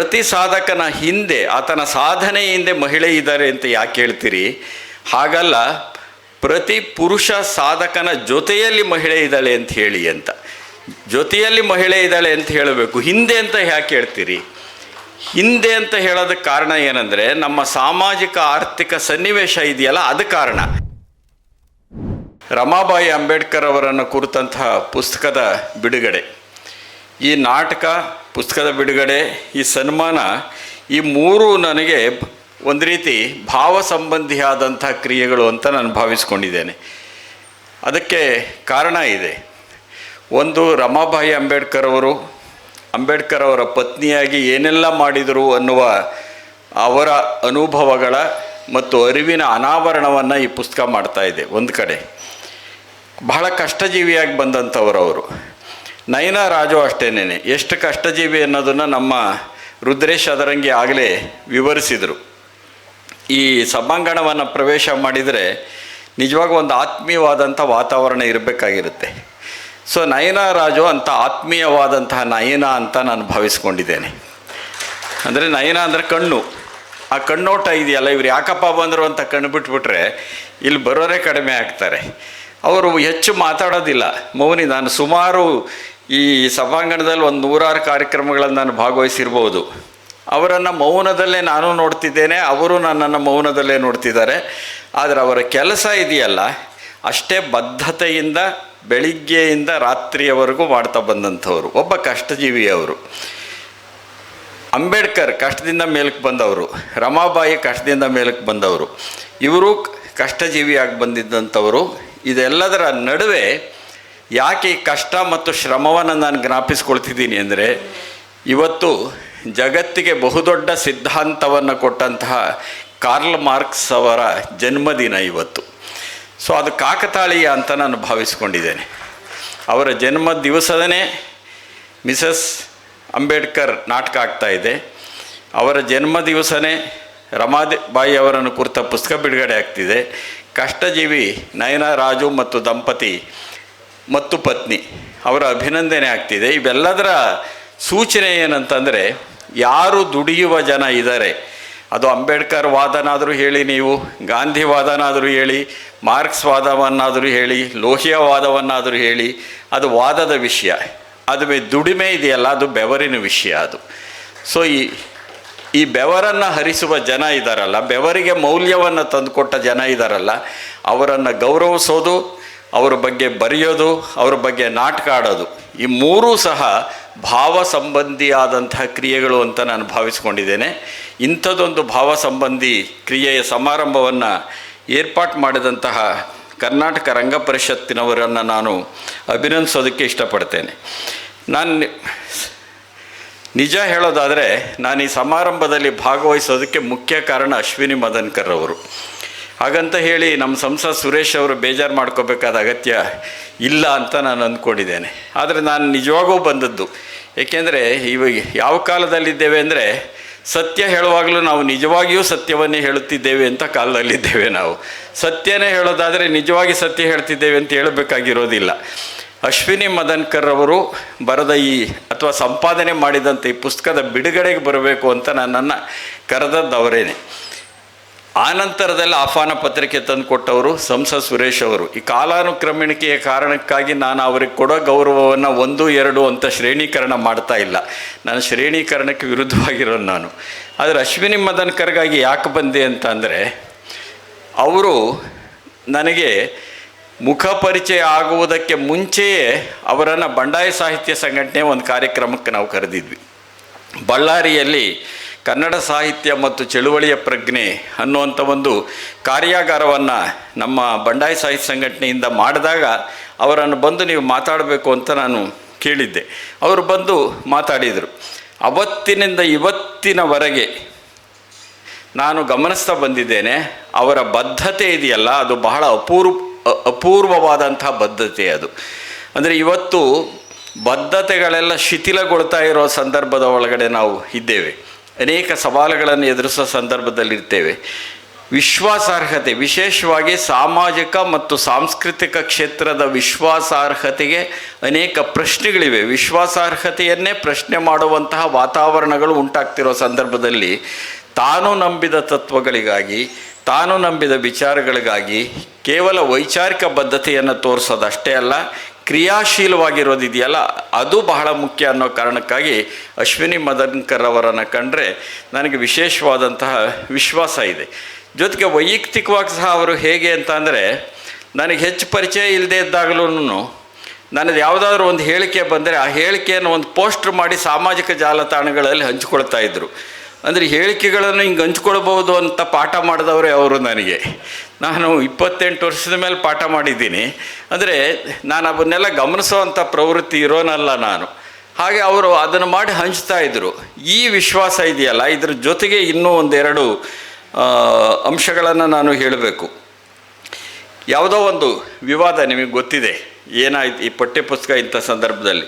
ಪ್ರತಿ ಸಾಧಕನ ಹಿಂದೆ, ಆತನ ಸಾಧನೆ ಹಿಂದೆ ಮಹಿಳೆ ಇದ್ದಾರೆ ಅಂತ ಯಾಕೆ ಹೇಳ್ತೀರಿ? ಹಾಗಲ್ಲ, ಪ್ರತಿ ಪುರುಷ ಸಾಧಕನ ಜೊತೆಯಲ್ಲಿ ಮಹಿಳೆ ಇದ್ದಾಳೆ ಅಂತ ಹೇಳಿ ಅಂತ. ಜೊತೆಯಲ್ಲಿ ಮಹಿಳೆ ಇದ್ದಾಳೆ ಅಂತ ಹೇಳಬೇಕು. ಹಿಂದೆ ಅಂತ ಯಾಕೆ ಹೇಳ್ತೀರಿ? ಹಿಂದೆ ಅಂತ ಹೇಳೋದಕ್ಕೆ ಕಾರಣ ಏನಂದರೆ, ನಮ್ಮ ಸಾಮಾಜಿಕ, ಆರ್ಥಿಕ ಸನ್ನಿವೇಶ ಇದೆಯಲ್ಲ, ಅದು ಕಾರಣ. ರಮಾಬಾಯಿ ಅಂಬೇಡ್ಕರ್ ಅವರನ್ನು ಕುರಿತಂತಹ ಪುಸ್ತಕದ ಬಿಡುಗಡೆ. ಈ ನಾಟಕ ಪುಸ್ತಕದ ಬಿಡುಗಡೆ, ಈ ಸನ್ಮಾನ, ಈ ಮೂರು ನನಗೆ ಒಂದು ರೀತಿ ಭಾವ ಸಂಬಂಧಿಯಾದಂಥ ಕ್ರಿಯೆಗಳು ಅಂತ ನಾನು ಭಾವಿಸ್ಕೊಂಡಿದ್ದೇನೆ. ಅದಕ್ಕೆ ಕಾರಣ ಇದೆ. ಒಂದು, ರಮಾಬಾಯಿ ಅಂಬೇಡ್ಕರ್ ಅವರು, ಅಂಬೇಡ್ಕರ್ ಅವರ ಪತ್ನಿಯಾಗಿ ಏನೆಲ್ಲ ಮಾಡಿದರು ಅನ್ನುವ ಅವರ ಅನುಭವಗಳ ಮತ್ತು ಅರಿವಿನ ಅನಾವರಣವನ್ನು ಈ ಪುಸ್ತಕ ಮಾಡ್ತಾ ಇದೆ, ಒಂದು ಕಡೆ. ಬಹಳ ಕಷ್ಟಜೀವಿಯಾಗಿ ಬಂದಂಥವರು ನಯನಾ ರಾಜು ಅಷ್ಟೇನೇನೆ. ಎಷ್ಟು ಕಷ್ಟಜೀವಿ ಅನ್ನೋದನ್ನು ನಮ್ಮ ರುದ್ರೇಶ್ ಅದರಂಗಿ ಆಗಲೇ ವಿವರಿಸಿದರು. ಈ ಸಭಾಂಗಣವನ್ನು ಪ್ರವೇಶ ಮಾಡಿದರೆ ನಿಜವಾಗ ಒಂದು ಆತ್ಮೀಯವಾದಂಥ ವಾತಾವರಣ ಇರಬೇಕಾಗಿರುತ್ತೆ. ಸೊ, ನಯನ ರಾಜು ಅಂತ ಆತ್ಮೀಯವಾದಂತಹ ನಯನ ಅಂತ ನಾನು ಭಾವಿಸ್ಕೊಂಡಿದ್ದೇನೆ. ಅಂದರೆ ನಯನ ಅಂದರೆ ಕಣ್ಣು. ಆ ಕಣ್ಣೋಟ ಇದೆಯಲ್ಲ, ಇವ್ರು ಯಾಕಪ್ಪ ಬಂದರು ಅಂತ ಕಣ್ಣು ಬಿಟ್ಬಿಟ್ರೆ ಇಲ್ಲಿ ಬರೋರೇ ಕಡಿಮೆ ಆಗ್ತಾರೆ. ಅವರು ಹೆಚ್ಚು ಮಾತಾಡೋದಿಲ್ಲ. ಮೌನಿ, ನಾನು ಸುಮಾರು ಈ ಸಭಾಂಗಣದಲ್ಲಿ ಒಂದು ನೂರಾರು ಕಾರ್ಯಕ್ರಮಗಳನ್ನು ನಾನು ಭಾಗವಹಿಸಿರ್ಬೋದು. ಅವರನ್ನು ಮೌನದಲ್ಲೇ ನಾನು ನೋಡ್ತಿದ್ದೇನೆ, ಅವರು ನನ್ನನ್ನು ಮೌನದಲ್ಲೇ ನೋಡ್ತಿದ್ದಾರೆ. ಆದರೆ ಅವರ ಕೆಲಸ ಇದೆಯಲ್ಲ, ಅಷ್ಟೇ ಬದ್ಧತೆಯಿಂದ, ಬೆಳಿಗ್ಗೆಯಿಂದ ರಾತ್ರಿಯವರೆಗೂ ಮಾಡ್ತಾ ಬಂದಂಥವ್ರು, ಒಬ್ಬ ಕಷ್ಟಜೀವಿಯವರು ಅಂಬೇಡ್ಕರ್ ಕಷ್ಟದಿಂದ ಮೇಲಕ್ಕೆ ಬಂದವರು, ರಮಾಬಾಯಿ ಕಷ್ಟದಿಂದ ಮೇಲಕ್ಕೆ ಬಂದವರು. ಇವರು ಕಷ್ಟಜೀವಿಯಾಗಿ ಬಂದಿದ್ದಂಥವರು. ಇದೆಲ್ಲದರ ನಡುವೆ ಯಾಕೆ ಕಷ್ಟ ಮತ್ತು ಶ್ರಮವನ್ನು ನಾನು ಜ್ಞಾಪಿಸ್ಕೊಳ್ತಿದ್ದೀನಿ ಅಂದರೆ ಇವತ್ತು ಜಗತ್ತಿಗೆ ಬಹುದೊಡ್ಡ ಸಿದ್ಧಾಂತವನ್ನು ಕೊಟ್ಟಂತಹ ಕಾರ್ಲ್ ಮಾರ್ಕ್ಸ್ ಅವರ ಜನ್ಮದಿನ ಇವತ್ತು. ಸೊ ಅದು ಕಾಕತಾಳೀಯ ಅಂತ ನಾನು ಭಾವಿಸ್ಕೊಂಡಿದ್ದೇನೆ. ಅವರ ಜನ್ಮ ದಿವಸದನೇ ಮಿಸಸ್ ಅಂಬೇಡ್ಕರ್ ನಾಟಕ ಆಗ್ತಾ ಇದೆ. ಅವರ ಜನ್ಮ ದಿವಸನೇ ಬಾಯಿ ಅವರನ್ನು ಕುರಿತ ಪುಸ್ತಕ ಬಿಡುಗಡೆ ಆಗ್ತಿದೆ. ಕಷ್ಟಜೀವಿ ನಯನ ರಾಜು ಮತ್ತು ದಂಪತಿ ಮತ್ತು ಪತ್ನಿ. ಅವರ ಅಭಿನಂದನೆ ಆಗ್ತಿದೆ. ಇವೆಲ್ಲದರ ಸೂಚನೆ ಏನಂತಂದರೆ, ಯಾರು ದುಡಿಯುವ ಜನ ಇದ್ದಾರೆ ಅದು ಅಂಬೇಡ್ಕರ್ ವಾದನಾದರೂ ಹೇಳಿ ನೀವು, ಗಾಂಧಿ ವಾದನಾದರೂ ಹೇಳಿ, ಮಾರ್ಕ್ಸ್ ವಾದವನ್ನಾದರೂ ಹೇಳಿ, ಲೋಹಿಯ ವಾದವನ್ನಾದರೂ ಹೇಳಿ, ಅದು ವಾದದ ವಿಷಯ. ಅದು ದುಡಿಮೆ ಇದೆಯಲ್ಲ, ಅದು ಬೆವರಿನ ವಿಷಯ ಅದು. ಸೊ ಈ ಈ ಬೆವರನ್ನು ಹರಿಸುವ ಜನ ಇದ್ದಾರಲ್ಲ ಬೆವರಿಗೆ ಮೌಲ್ಯವನ್ನು ತಂದುಕೊಟ್ಟ ಜನ ಇದ್ದಾರಲ್ಲ ಅವರನ್ನು ಗೌರವಿಸೋದು ಅವರ ಬಗ್ಗೆ ಬರೆಯೋದು, ಅವ್ರ ಬಗ್ಗೆ ನಾಟಕ ಆಡೋದು. ಈ ಮೂರೂ ಸಹ ಭಾವ ಸಂಬಂಧಿಯಾದಂತಹ ಕ್ರಿಯೆಗಳು ಅಂತ ನಾನು ಭಾವಿಸ್ಕೊಂಡಿದ್ದೇನೆ. ಇಂಥದ್ದೊಂದು ಭಾವ ಸಂಬಂಧಿ ಕ್ರಿಯೆಯ ಸಮಾರಂಭವನ್ನು ಏರ್ಪಾಟ್ ಮಾಡಿದಂತಹ ಕರ್ನಾಟಕ ರಂಗ ಪರಿಷತ್ತಿನವರನ್ನು ನಾನು ಅಭಿನಂದಿಸೋದಕ್ಕೆ ಇಷ್ಟಪಡ್ತೇನೆ. ನಾನು ನಿಜ ಹೇಳೋದಾದರೆ, ನಾನು ಈ ಸಮಾರಂಭದಲ್ಲಿ ಭಾಗವಹಿಸೋದಕ್ಕೆ ಮುಖ್ಯ ಕಾರಣ ಅಶ್ವಿನಿ ಮದನ್ಕರ್ ಅವರು ಹಾಗಂತ ಹೇಳಿ ನಮ್ಮ ಸಂಸದ ಸುರೇಶ್ ಅವರು ಬೇಜಾರು ಮಾಡ್ಕೋಬೇಕಾದ ಅಗತ್ಯ ಇಲ್ಲ ಅಂತ ನಾನು ಅಂದ್ಕೊಂಡಿದ್ದೇನೆ. ಆದರೆ ನಾನು ನಿಜವಾಗೂ ಬಂದದ್ದು. ಏಕೆಂದರೆ ಇವಾಗ ಯಾವ ಕಾಲದಲ್ಲಿದ್ದೇವೆ ಅಂದರೆ ಸತ್ಯ ಹೇಳುವಾಗಲೂ ನಾವು ನಿಜವಾಗಿಯೂ ಸತ್ಯವನ್ನೇ ಹೇಳುತ್ತಿದ್ದೇವೆ ಅಂತ ಕಾಲದಲ್ಲಿದ್ದೇವೆ ನಾವು. ಸತ್ಯನೇ ಹೇಳೋದಾದರೆ ನಿಜವಾಗಿ ಸತ್ಯ ಹೇಳ್ತಿದ್ದೇವೆ ಅಂತ ಹೇಳಬೇಕಾಗಿರೋದಿಲ್ಲ. ಅಶ್ವಿನಿ ಮದನ್ಕರ್ ಅವರು ಬರೆದ ಈ ಅಥವಾ ಸಂಪಾದನೆ ಮಾಡಿದಂಥ ಈ ಪುಸ್ತಕದ ಬಿಡುಗಡೆಗೆ ಬರಬೇಕು ಅಂತ ನನ್ನನ್ನು ಕರೆದದ್ದು ಅವರೇನೆ ಆನಂತರದಲ್ಲಿ ಆಹ್ವಾನ ಪತ್ರಿಕೆ ತಂದುಕೊಟ್ಟವರು ಸಂಸದ್ ಸುರೇಶ್ ಅವರು. ಈ ಕಾಲಾನುಕ್ರಮಣಿಕೆಯ ಕಾರಣಕ್ಕಾಗಿ ನಾನು ಅವರಿಗೆ ಕೊಡೋ ಗೌರವವನ್ನು ಒಂದು, ಎರಡು ಅಂತ ಶ್ರೇಣೀಕರಣ ಮಾಡ್ತಾ ಇಲ್ಲ. ನಾನು ಶ್ರೇಣೀಕರಣಕ್ಕೆ ವಿರುದ್ಧವಾಗಿರೋನು ನಾನು. ಆದರೆ ಅಶ್ವಿನಿ ಮದನ್ಕರ್ಗಾಗಿ ಯಾಕೆ ಬಂದೆ ಅಂತ ಅಂದರೆ, ಅವರು ನನಗೆ ಮುಖ ಪರಿಚಯ ಆಗುವುದಕ್ಕೆ ಮುಂಚೆಯೇ ಅವರನ್ನು ಬಂಡಾಯ ಸಾಹಿತ್ಯ ಸಂಘಟನೆ ಒಂದು ಕಾರ್ಯಕ್ರಮಕ್ಕೆ ನಾವು ಕರೆದಿದ್ವಿ. ಬಳ್ಳಾರಿಯಲ್ಲಿ ಕನ್ನಡ ಸಾಹಿತ್ಯ ಮತ್ತು ಚಳುವಳಿಯ ಪ್ರಜ್ಞೆ ಅನ್ನುವಂಥ ಒಂದು ಕಾರ್ಯಾಗಾರವನ್ನು ನಮ್ಮ ಬಂಡಾಯ ಸಾಹಿತ್ಯ ಸಂಘಟನೆಯಿಂದ ಮಾಡಿದಾಗ ಅವರನ್ನು ಬಂದು ನೀವು ಮಾತಾಡಬೇಕು ಅಂತ ನಾನು ಕೇಳಿದ್ದೆ. ಅವರು ಬಂದು ಮಾತಾಡಿದರು. ಅವತ್ತಿನಿಂದ ಇವತ್ತಿನವರೆಗೆ ನಾನು ಗಮನಿಸ್ತಾ ಬಂದಿದ್ದೇನೆ, ಅವರ ಬದ್ಧತೆ ಇದೆಯಲ್ಲ, ಅದು ಬಹಳ ಅಪೂರ್ವ, ಅಪೂರ್ವವಾದಂಥ ಬದ್ಧತೆ ಅದು. ಅಂದರೆ ಇವತ್ತು ಬದ್ಧತೆಗಳೆಲ್ಲ ಶಿಥಿಲಗೊಳ್ತಾ ಇರೋ ಸಂದರ್ಭದ ಒಳಗಡೆ ನಾವು ಇದ್ದೇವೆ. ಅನೇಕ ಸವಾಲುಗಳನ್ನು ಎದುರಿಸೋ ಸಂದರ್ಭದಲ್ಲಿರ್ತೇವೆ. ವಿಶ್ವಾಸಾರ್ಹತೆ, ವಿಶೇಷವಾಗಿ ಸಾಮಾಜಿಕ ಮತ್ತು ಸಾಂಸ್ಕೃತಿಕ ಕ್ಷೇತ್ರದ ವಿಶ್ವಾಸಾರ್ಹತೆಗೆ ಅನೇಕ ಪ್ರಶ್ನೆಗಳಿವೆ. ವಿಶ್ವಾಸಾರ್ಹತೆಯನ್ನೇ ಪ್ರಶ್ನೆ ಮಾಡುವಂತಹ ವಾತಾವರಣಗಳು ಉಂಟಾಗ್ತಿರೋ ಸಂದರ್ಭದಲ್ಲಿ ತಾನು ನಂಬಿದ ತತ್ವಗಳಿಗಾಗಿ, ತಾನು ನಂಬಿದ ವಿಚಾರಗಳಿಗಾಗಿ ಕೇವಲ ವೈಚಾರಿಕ ಬದ್ಧತೆಯನ್ನು ತೋರಿಸೋದಷ್ಟೇ ಅಲ್ಲ ಕ್ರಿಯಾಶೀಲವಾಗಿರೋದಿದೆಯಲ್ಲ, ಅದು ಬಹಳ ಮುಖ್ಯ ಅನ್ನೋ ಕಾರಣಕ್ಕಾಗಿ ಅಶ್ವಿನಿ ಮದನ್ಕರ್ ಅವರನ್ನು ಕಂಡ್ರೆ ನನಗೆ ವಿಶೇಷವಾದಂತಹ ವಿಶ್ವಾಸ ಇದೆ. ಜೊತೆಗೆ ವೈಯಕ್ತಿಕವಾಗಿ ಸಹ ಅವರು ಹೇಗೆ ಅಂತ ಅಂದರೆ, ನನಗೆ ಹೆಚ್ಚು ಪರಿಚಯ ಇಲ್ಲದೆ ಇದ್ದಾಗಲೂ ನನ್ನದು ಯಾವುದಾದ್ರೂ ಒಂದು ಹೇಳಿಕೆ ಬಂದರೆ ಆ ಹೇಳಿಕೆಯನ್ನು ಒಂದು ಪೋಸ್ಟ್ರ್ ಮಾಡಿ ಸಾಮಾಜಿಕ ಜಾಲತಾಣಗಳಲ್ಲಿ ಹಂಚಿಕೊಳ್ತಾ ಇದ್ದರು ಅಂದರೆ ಹೇಳಿಕೆಗಳನ್ನು ಹಿಂಗೆ ಹಂಚ್ಕೊಳ್ಬೋದು ಅಂತ ಪಾಠ ಮಾಡಿದವರೇ ಅವರು ನನಗೆ. ನಾನು ಇಪ್ಪತ್ತೆಂಟು ವರ್ಷದ ಮೇಲೆ ಪಾಠ ಮಾಡಿದ್ದೀನಿ. ಅಂದರೆ ನಾನು ಅವನ್ನೆಲ್ಲ ಗಮನಿಸುವಂಥ ಪ್ರವೃತ್ತಿ ಇರೋನಲ್ಲ ನಾನು. ಹಾಗೆ ಅವರು ಅದನ್ನು ಮಾಡಿ ಹಂಚ್ತಾ ಇದ್ದರು ಈ ವಿಶ್ವಾಸ ಇದೆಯಲ್ಲ, ಇದ್ರ ಜೊತೆಗೆ ಇನ್ನೂ ಒಂದೆರಡು ಅಂಶಗಳನ್ನು ನಾನು ಹೇಳಬೇಕು. ಯಾವುದೋ ಒಂದು ವಿವಾದ ನಿಮಗೆ ಗೊತ್ತಿದೆ. ಏನಾಯ್ತು ಈ ಪಠ್ಯಪುಸ್ತಕ ಇಂಥ ಸಂದರ್ಭದಲ್ಲಿ.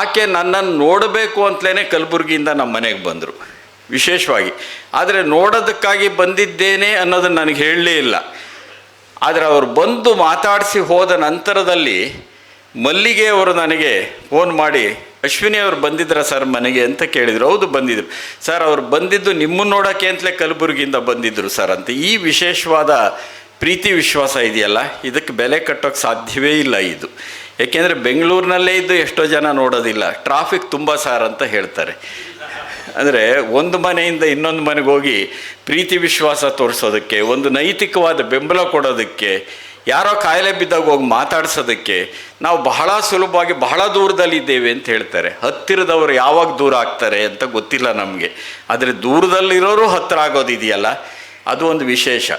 ಆಕೆ ನನ್ನನ್ನು ನೋಡಬೇಕು ಅಂತಲೇ ಕಲಬುರಗಿಯಿಂದ ನಮ್ಮ ಮನೆಗೆ ಬಂದರು. ವಿಶೇಷವಾಗಿ. ಆದರೆ ನೋಡೋದಕ್ಕಾಗಿ ಬಂದಿದ್ದೇನೆ ಅನ್ನೋದನ್ನು ನನಗೆ ಹೇಳಲೇ ಇಲ್ಲ. ಆದರೆ ಅವರು ಬಂದು ಮಾತಾಡಿಸಿ ಹೋದ ನಂತರದಲ್ಲಿ ಮಲ್ಲಿಗೆ ಅವರು ನನಗೆ ಫೋನ್ ಮಾಡಿ, ಅಶ್ವಿನಿ ಅವರು ಬಂದಿದ್ರ ಸರ್ ಮನೆಗೆ? ಅಂತ ಕೇಳಿದರು. ಹೌದು ಬಂದಿದ್ದರು ಸರ್, ಅವರು ಬಂದಿದ್ದು ನಿಮ್ಮನ್ನು ನೋಡೋಕ್ಕೆ ಅಂತಲೇ ಕಲಬುರಗಿಯಿಂದ ಬಂದಿದ್ದರು ಸರ್ ಅಂತ. ಈ ವಿಶೇಷವಾದ ಪ್ರೀತಿ ವಿಶ್ವಾಸ ಇದೆಯಲ್ಲ, ಇದಕ್ಕೆ ಬೆಲೆ ಕಟ್ಟೋಕ್ಕೆ ಸಾಧ್ಯವೇ ಇಲ್ಲ ಇದು. ಏಕೆಂದರೆ ಬೆಂಗಳೂರಿನಲ್ಲೇ ಇದ್ದು ಎಷ್ಟೋ ಜನ ನೋಡೋದಿಲ್ಲ. ಟ್ರಾಫಿಕ್ ತುಂಬ ಸಾರ್ ಅಂತ ಹೇಳ್ತಾರೆ. ಅಂದರೆ ಒಂದು ಮನೆಯಿಂದ ಇನ್ನೊಂದು ಮನೆಗೆ ಹೋಗಿ ಪ್ರೀತಿ ವಿಶ್ವಾಸ ತೋರಿಸೋದಕ್ಕೆ, ಒಂದು ನೈತಿಕವಾದ ಬೆಂಬಲ ಕೊಡೋದಕ್ಕೆ, ಯಾರೋ ಕಾಯಿಲೆ ಬಿದ್ದಾಗ ಹೋಗಿ ಮಾತಾಡ್ಸೋದಕ್ಕೆ ನಾವು ಬಹಳ ಸುಲಭವಾಗಿ ಬಹಳ ದೂರದಲ್ಲಿದ್ದೇವೆ ಅಂತ ಹೇಳ್ತಾರೆ. ಹತ್ತಿರದವರು ಯಾವಾಗ ದೂರ ಆಗ್ತಾರೆ ಅಂತ ಗೊತ್ತಿಲ್ಲ ನಮಗೆ. ಆದರೆ ದೂರದಲ್ಲಿರೋರು ಹತ್ತಿರ ಆಗೋದಿದೆಯಲ್ಲ ಅದು ಒಂದು ವಿಶೇಷ.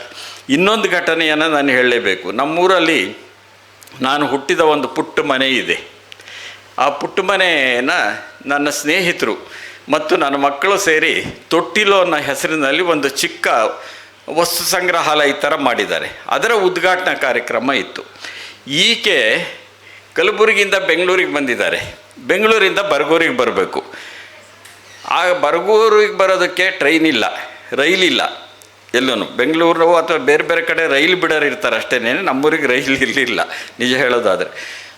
ಇನ್ನೊಂದು ಘಟನೆಯನ್ನು ನಾನು ಹೇಳಲೇಬೇಕು. ನಮ್ಮೂರಲ್ಲಿ ನಾನು ಹುಟ್ಟಿದ ಒಂದು ಪುಟ್ಟ ಮನೆ ಇದೆ. ಆ ಪುಟ್ಟ ಮನೆಯನ್ನು ನನ್ನ ಸ್ನೇಹಿತರು ಮತ್ತು ನನ್ನ ಮಕ್ಕಳು ಸೇರಿ ತೊಟ್ಟಿಲು ಅನ್ನೋ ಹೆಸರಿನಲ್ಲಿ ಒಂದು ಚಿಕ್ಕ ವಸ್ತು ಸಂಗ್ರಹಾಲಯ ಥರ ಮಾಡಿದ್ದಾರೆ. ಅದರ ಉದ್ಘಾಟನಾ ಕಾರ್ಯಕ್ರಮ ಇತ್ತು. ಈಕೆ ಕಲಬುರಗಿಯಿಂದ ಬೆಂಗಳೂರಿಗೆ ಬಂದಿದ್ದಾರೆ. ಬೆಂಗಳೂರಿಂದ ಬರಗೂರಿಗೆ ಬರಬೇಕು. ಆ ಬರಗೂರಿಗೆ ಬರೋದಕ್ಕೆ ಟ್ರೈನ್ ಇಲ್ಲ ರೈಲಿಲ್ಲ ಎಲ್ಲೂ ಬೆಂಗಳೂರು ಅಥವಾ ಬೇರೆ ಬೇರೆ ಕಡೆ ರೈಲು ಬಿಡೋರು ಇರ್ತಾರೆ ಅಷ್ಟೇ ನಮ್ಮೂರಿಗೆ ರೈಲ್ ಇರಲಿಲ್ಲ, ನಿಜ ಹೇಳೋದಾದರೆ.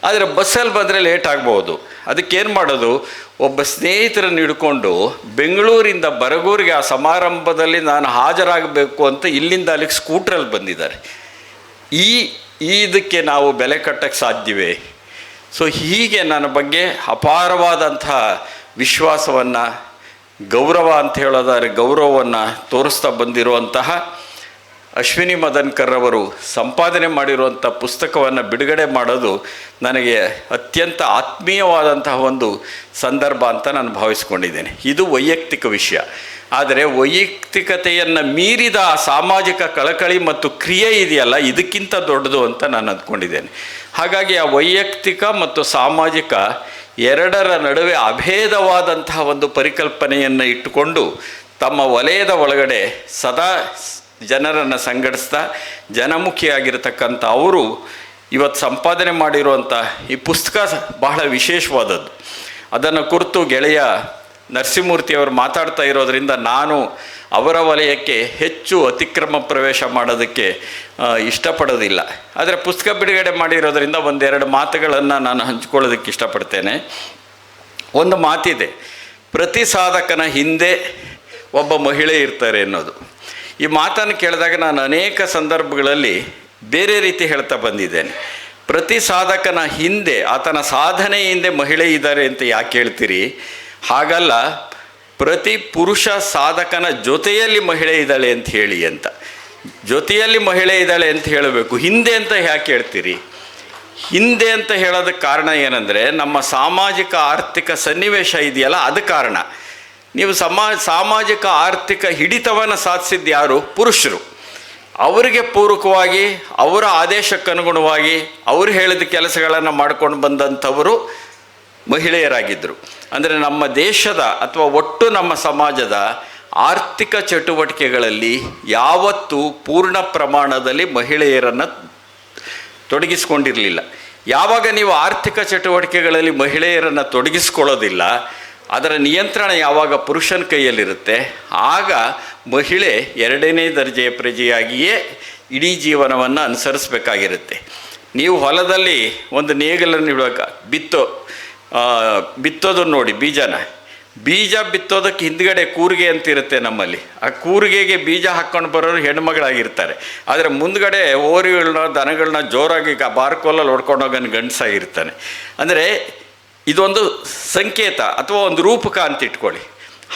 ಆದರೆ ಬಸ್ಸಲ್ಲಿ ಬಂದರೆ ಲೇಟ್ ಆಗ್ಬೋದು. ಅದಕ್ಕೇನು ಮಾಡೋದು? ಒಬ್ಬ ಸ್ನೇಹಿತರನ್ನು ಹಿಡ್ಕೊಂಡು ಬೆಂಗಳೂರಿಂದ ಬರಗೂರಿಗೆ ಆ ಸಮಾರಂಭದಲ್ಲಿ ನಾನು ಹಾಜರಾಗಬೇಕು ಅಂತ ಇಲ್ಲಿಂದ ಅಲ್ಲಿಗೆ ಸ್ಕೂಟ್ರಲ್ಲಿ ಬಂದಿದ್ದಾರೆ. ಈ ಈ ಇದಕ್ಕೆ ನಾವು ಬೆಲೆ ಕಟ್ಟಕ್ಕೆ ಸಾಧ್ಯವೇ? ಸೊ ಹೀಗೆ ನನ್ನ ಬಗ್ಗೆ ಅಪಾರವಾದಂಥ ವಿಶ್ವಾಸವನ್ನು, ಗೌರವ ಅಂತ ಹೇಳೋದಾದ್ರೆ ಗೌರವವನ್ನು ತೋರಿಸ್ತಾ ಬಂದಿರುವಂತಹ ಅಶ್ವಿನಿ ಮದನ್ಕರ್ ಅವರು ಸಂಪಾದನೆ ಮಾಡಿರುವಂಥ ಪುಸ್ತಕವನ್ನು ಬಿಡುಗಡೆ ಮಾಡೋದು ನನಗೆ ಅತ್ಯಂತ ಆತ್ಮೀಯವಾದಂತಹ ಒಂದು ಸಂದರ್ಭ ಅಂತ ನಾನು ಭಾವಿಸ್ಕೊಂಡಿದ್ದೇನೆ. ಇದು ವೈಯಕ್ತಿಕ ವಿಷಯ. ಆದರೆ ವೈಯಕ್ತಿಕತೆಯನ್ನು ಮೀರಿದ ಸಾಮಾಜಿಕ ಕಳಕಳಿ ಮತ್ತು ಕ್ರಿಯೆ ಇದೆಯಲ್ಲ, ಇದಕ್ಕಿಂತ ದೊಡ್ಡದು ಅಂತ ನಾನು ಅಂದ್ಕೊಂಡಿದ್ದೇನೆ. ಹಾಗಾಗಿ ಆ ವೈಯಕ್ತಿಕ ಮತ್ತು ಸಾಮಾಜಿಕ ಎರಡರ ನಡುವೆ ಅಭೇದವಾದಂತಹ ಒಂದು ಪರಿಕಲ್ಪನೆಯನ್ನು ಇಟ್ಟುಕೊಂಡು ತಮ್ಮ ವಲಯದ ಒಳಗಡೆ ಸದಾ ಜನರನ್ನು ಸಂಘಟಿಸ್ತಾ ಜನಮುಖಿಯಾಗಿರ್ತಕ್ಕಂಥ ಅವರು ಇವತ್ತು ಸಂಪಾದನೆ ಮಾಡಿರುವಂಥ ಈ ಪುಸ್ತಕ ಬಹಳ ವಿಶೇಷವಾದದ್ದು. ಅದನ್ನು ಕುರಿತು ಗೆಳೆಯ ನರಸಿಂಹಮೂರ್ತಿಯವರು ಮಾತಾಡ್ತಾ ಇರೋದರಿಂದ ನಾನು ಅವರ ವಲಯಕ್ಕೆ ಹೆಚ್ಚು ಅತಿಕ್ರಮ ಪ್ರವೇಶ ಮಾಡೋದಕ್ಕೆ ಇಷ್ಟಪಡೋದಿಲ್ಲ. ಆದರೆ ಪುಸ್ತಕ ಬಿಡುಗಡೆ ಮಾಡಿರೋದರಿಂದ ಒಂದೆರಡು ಮಾತುಗಳನ್ನು ನಾನು ಹಂಚ್ಕೊಳ್ಳೋದಕ್ಕೆ ಇಷ್ಟಪಡ್ತೇನೆ. ಒಂದು ಮಾತಿದೆ ಪ್ರತಿ ಸಾಧಕನ ಹಿಂದೆ ಒಬ್ಬ ಮಹಿಳೆ ಇರ್ತಾರೆ ಅನ್ನೋದು. ಈ ಮಾತನ್ನು ಕೇಳಿದಾಗ ನಾನು ಅನೇಕ ಸಂದರ್ಭಗಳಲ್ಲಿ ಬೇರೆ ರೀತಿ ಹೇಳ್ತಾ ಬಂದಿದ್ದೇನೆ. ಪ್ರತಿ ಸಾಧಕನ ಹಿಂದೆ, ಆತನ ಸಾಧನೆ ಹಿಂದೆ ಮಹಿಳೆ ಇದ್ದಾರೆ ಅಂತ ಯಾಕೆ ಹೇಳ್ತೀರಿ? ಹಾಗಲ್ಲ, ಪ್ರತಿ ಪುರುಷ ಸಾಧಕನ ಜೊತೆಯಲ್ಲಿ ಮಹಿಳೆ ಇದ್ದಾಳೆ ಅಂತ ಹೇಳಿ ಅಂತ. ಜೊತೆಯಲ್ಲಿ ಮಹಿಳೆ ಇದ್ದಾಳೆ ಅಂತ ಹೇಳಬೇಕು. ಹಿಂದೆ ಅಂತ ಯಾಕೆ ಹೇಳ್ತೀರಿ? ಹಿಂದೆ ಅಂತ ಹೇಳೋದಕ್ಕೆ ಕಾರಣ ಏನಂದರೆ, ನಮ್ಮ ಸಾಮಾಜಿಕ, ಆರ್ಥಿಕ ಸನ್ನಿವೇಶ ಇದೆಯಲ್ಲ, ಅದು ಕಾರಣ. ನೀವು ಸಮಾ, ಸಾಮಾಜಿಕ ಆರ್ಥಿಕ ಹಿಡಿತವನ್ನು ಸಾಧಿಸಿದ್ದು ಯಾರು? ಪುರುಷರು. ಅವರಿಗೆ ಪೂರಕವಾಗಿ, ಅವರ ಆದೇಶಕ್ಕನುಗುಣವಾಗಿ, ಅವರು ಹೇಳಿದ ಕೆಲಸಗಳನ್ನು ಮಾಡ್ಕೊಂಡು ಬಂದಂಥವರು ಮಹಿಳೆಯರಾಗಿದ್ದರು ಅಂದರೆ ನಮ್ಮ ದೇಶದ ಅಥವಾ ಒಟ್ಟು ನಮ್ಮ ಸಮಾಜದ ಆರ್ಥಿಕ ಚಟುವಟಿಕೆಗಳಲ್ಲಿ ಯಾವತ್ತೂ ಪೂರ್ಣ ಪ್ರಮಾಣದಲ್ಲಿ ಮಹಿಳೆಯರನ್ನು ತೊಡಗಿಸ್ಕೊಂಡಿರಲಿಲ್ಲ. ಯಾವಾಗ ನೀವು ಆರ್ಥಿಕ ಚಟುವಟಿಕೆಗಳಲ್ಲಿ ಮಹಿಳೆಯರನ್ನು ತೊಡಗಿಸ್ಕೊಳ್ಳೋದಿಲ್ಲ ಅದರ ನಿಯಂತ್ರಣ ಯಾವಾಗ ಪುರುಷನ ಕೈಯಲ್ಲಿರುತ್ತೆ, ಆಗ ಮಹಿಳೆ ಎರಡನೇ ದರ್ಜೆಯ ಪ್ರಜೆಯಾಗಿಯೇ ಇಡೀ ಜೀವನವನ್ನು ಅನುಸರಿಸಬೇಕಾಗಿರುತ್ತೆ. ನೀವು ಹೊಲದಲ್ಲಿ ಒಂದು ನೇಗಿಲನ್ನು ಇಡುವಾಗ ಬಿತ್ತೋ ಬಿತ್ತೋದನ್ನು ನೋಡಿ, ಬೀಜನ. ಬೀಜ ಬಿತ್ತೋದಕ್ಕೆ ಹಿಂದ್ಗಡೆ ಕೂರಿಗೆ ಅಂತಿರುತ್ತೆ ನಮ್ಮಲ್ಲಿ. ಆ ಕೂರಿಗೆಗೆ ಬೀಜ ಹಾಕ್ಕೊಂಡು ಬರೋರು ಹೆಣ್ಮಗಳಾಗಿರ್ತಾರೆ. ಆದರೆ ಮುಂದ್ಗಡೆ ಓರಿಗಳನ್ನ ದನಗಳನ್ನ ಜೋರಾಗಿ ಬಾರ್ಕೋಲಲ್ಲಿ ಹೊಡ್ಕೊಂಡು ಹೋಗೋನು ಗಂಡಸಾಗಿರ್ತಾನೆ ಅಂದರೆ ಇದೊಂದು ಸಂಕೇತ ಅಥವಾ ಒಂದು ರೂಪಕ ಅಂತ ಇಟ್ಕೊಳ್ಳಿ.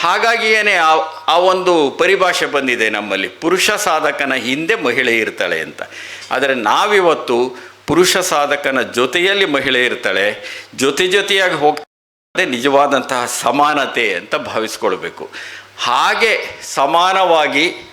ಹಾಗಾಗಿಯೇ ಆ ಆ ಒಂದು ಪರಿಭಾಷೆ ಬಂದಿದೆ ನಮ್ಮಲ್ಲಿ. ಪುರುಷ ಸಾಧಕನ ಹಿಂದೆ ಮಹಿಳೆ ಇರ್ತಾಳೆ ಅಂತ. ಆದರೆ ನಾವಿವತ್ತು ಪುರುಷ ಸಾಧಕನ ಜೊತೆಯಲ್ಲಿ ಮಹಿಳೆ ಇರ್ತಾಳೆ. ಜೊತೆ ಜೊತೆಯಾಗಿ ಹೋಗ್ತಾ ಅದೇ ನಿಜವಾದಂತಹ ಸಮಾನತೆ ಅಂತ ಭಾವಿಸ್ಕೊಳ್ಬೇಕು. ಹಾಗೆ ಸಮಾನವಾಗಿ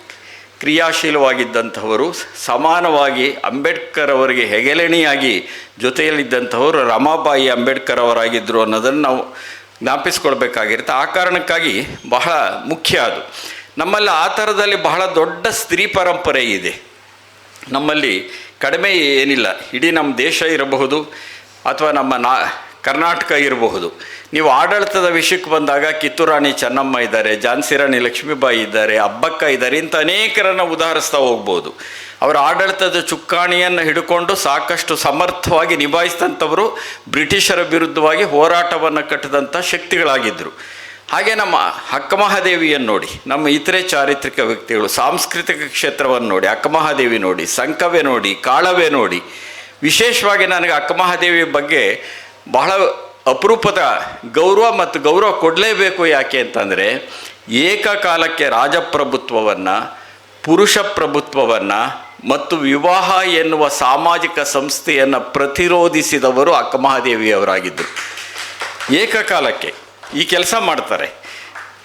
ಕ್ರಿಯಾಶೀಲವಾಗಿದ್ದಂಥವರು, ಸಮಾನವಾಗಿ ಅಂಬೇಡ್ಕರ್ ಅವರಿಗೆ ಹೆಗಲೆಣಿಯಾಗಿ ಜೊತೆಯಲ್ಲಿದ್ದಂಥವರು ರಮಾಬಾಯಿ ಅಂಬೇಡ್ಕರ್ ಅವರಾಗಿದ್ದರು ಅನ್ನೋದನ್ನು ನಾವು ಜ್ಞಾಪಿಸ್ಕೊಳ್ಬೇಕಾಗಿರುತ್ತೆ. ಆ ಕಾರಣಕ್ಕಾಗಿ ಬಹಳ ಮುಖ್ಯ ಅದು. ನಮ್ಮಲ್ಲಿ ಆ ಥರದಲ್ಲಿ ಬಹಳ ದೊಡ್ಡ ಸ್ತ್ರೀ ಪರಂಪರೆ ಇದೆ. ನಮ್ಮಲ್ಲಿ ಕಡಿಮೆ ಏನಿಲ್ಲ. ಇಡೀ ನಮ್ಮ ದೇಶ ಇರಬಹುದು ಅಥವಾ ನಮ್ಮ ನಾ ಕರ್ನಾಟಕ ಇರಬಹುದು. ನೀವು ಆಡಳಿತದ ವಿಷಯಕ್ಕೆ ಬಂದಾಗ ಕಿತ್ತೂರಾಣಿ ಚೆನ್ನಮ್ಮ ಇದ್ದಾರೆ ಝಾನ್ಸಿ ರಾಣಿ ಲಕ್ಷ್ಮೀಬಾಯಿ ಇದ್ದಾರೆ, ಅಬ್ಬಕ್ಕ ಇದ್ದಾರೆ, ಇಂಥ ಅನೇಕರನ್ನು ಉದಾಹರಿಸ್ತಾ ಹೋಗ್ಬೋದು. ಅವರ ಆಡಳಿತದ ಚುಕ್ಕಾಣಿಯನ್ನು ಹಿಡ್ಕೊಂಡು ಸಾಕಷ್ಟು ಸಮರ್ಥವಾಗಿ ನಿಭಾಯಿಸಿದಂಥವರು ಬ್ರಿಟಿಷರ ವಿರುದ್ಧವಾಗಿ ಹೋರಾಟವನ್ನು ಕಟ್ಟಿದಂಥ ಶಕ್ತಿಗಳಾಗಿದ್ದರು. ಹಾಗೆ ನಮ್ಮ ಅಕ್ಕಮಹಾದೇವಿಯನ್ನು ನೋಡಿ, ನಮ್ಮ ಇತರೆ ಚಾರಿತ್ರಿಕ ವ್ಯಕ್ತಿಗಳು, ಸಾಂಸ್ಕೃತಿಕ ಕ್ಷೇತ್ರವನ್ನು ನೋಡಿ, ಅಕ್ಕಮಹಾದೇವಿ ನೋಡಿ ಸಂಕವೇ ನೋಡಿ ಕಾಳವೇ ನೋಡಿ, ವಿಶೇಷವಾಗಿ ನನಗೆ ಅಕ್ಕಮಹಾದೇವಿ ಬಗ್ಗೆ ಬಹಳ ಅಪರೂಪದ ಗೌರವ ಮತ್ತು ಗೌರವ ಕೊಡಲೇಬೇಕು ಯಾಕೆ ಅಂತಂದರೆ, ಏಕಕಾಲಕ್ಕೆ ರಾಜಪ್ರಭುತ್ವವನ್ನು, ಪುರುಷ ಪ್ರಭುತ್ವವನ್ನು ಮತ್ತು ವಿವಾಹ ಎನ್ನುವ ಸಾಮಾಜಿಕ ಸಂಸ್ಥೆಯನ್ನು ಪ್ರತಿರೋಧಿಸಿದವರು ಅಕ್ಕಮಹಾದೇವಿಯವರಾಗಿದ್ದರು ಏಕಕಾಲಕ್ಕೆ ಈ ಕೆಲಸ ಮಾಡ್ತಾರೆ.